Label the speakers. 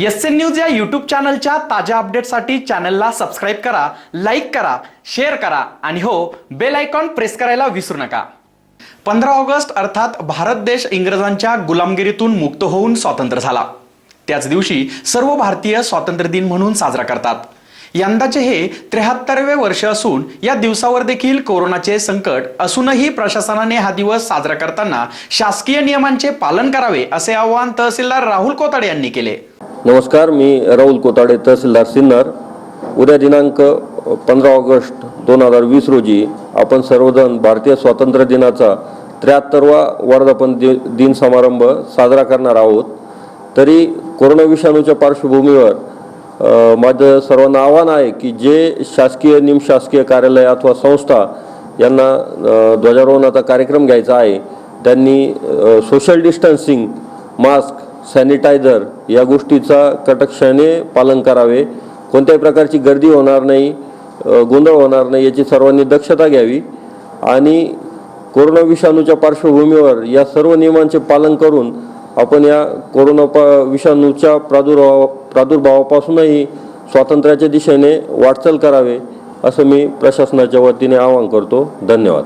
Speaker 1: S N news या YouTube चॅनलच्या ताज्या अपडेटसाठी चॅनलला सबस्क्राईब करा लाईक करा शेअर करा आणि हो बेल आयकॉन प्रेस करायला विसरू नका. पंधरा ऑगस्ट अर्थात भारत देश इंग्रजांच्या गुलामगिरीतून मुक्त होऊन स्वातंत्र्य झाला. त्याच दिवशी सर्व भारतीय स्वातंत्र्य दिन म्हणून साजरा करतात. यंदाचे हे त्र्याहत्तरवे वर्ष असून या दिवसावर देखील कोरोनाचे संकट असूनही प्रशासनाने हा दिवस साजरा करताना शासकीय नियमांचे पालन करावे असे आवाहन तहसीलदार राहुल कोताडे यांनी केले.
Speaker 2: नमस्कार मी राहुल कोताडे तहसीलदार सिन्नर. उद्या दिनांक पंधरा ऑगस्ट दोन हजार वीस रोजी आपण सर्वजण भारतीय स्वातंत्र्य दिनाचा त्र्याहत्तरवा वर्धापन दि दिन समारंभ साजरा करणार आहोत. तरी कोरोना विषाणूच्या पार्श्वभूमीवर माझं सर्वांना आव्हान आहे की जे शासकीय निमशासकीय कार्यालय अथवा संस्था यांना ध्वजारोहणाचा कार्यक्रम घ्यायचा आहे त्यांनी सोशल डिस्टन्सिंग मास्क सॅनिटायझर या गोष्टीचा कटक्षाने पालन करावे. कोणत्याही प्रकारची गर्दी होणार नाही गोंधळ होणार नाही याची सर्वांनी दक्षता घ्यावी. आणि कोरोना विषाणूच्या पार्श्वभूमीवर या सर्व नियमांचे पालन करून आपण या कोरोना पा विषाणूच्या प्रादुर्भाव प्रादुर्भावापासूनही स्वातंत्र्याच्या दिशेने वाटचाल करावे असं मी प्रशासनाच्या वतीने आवाहन करतो. धन्यवाद.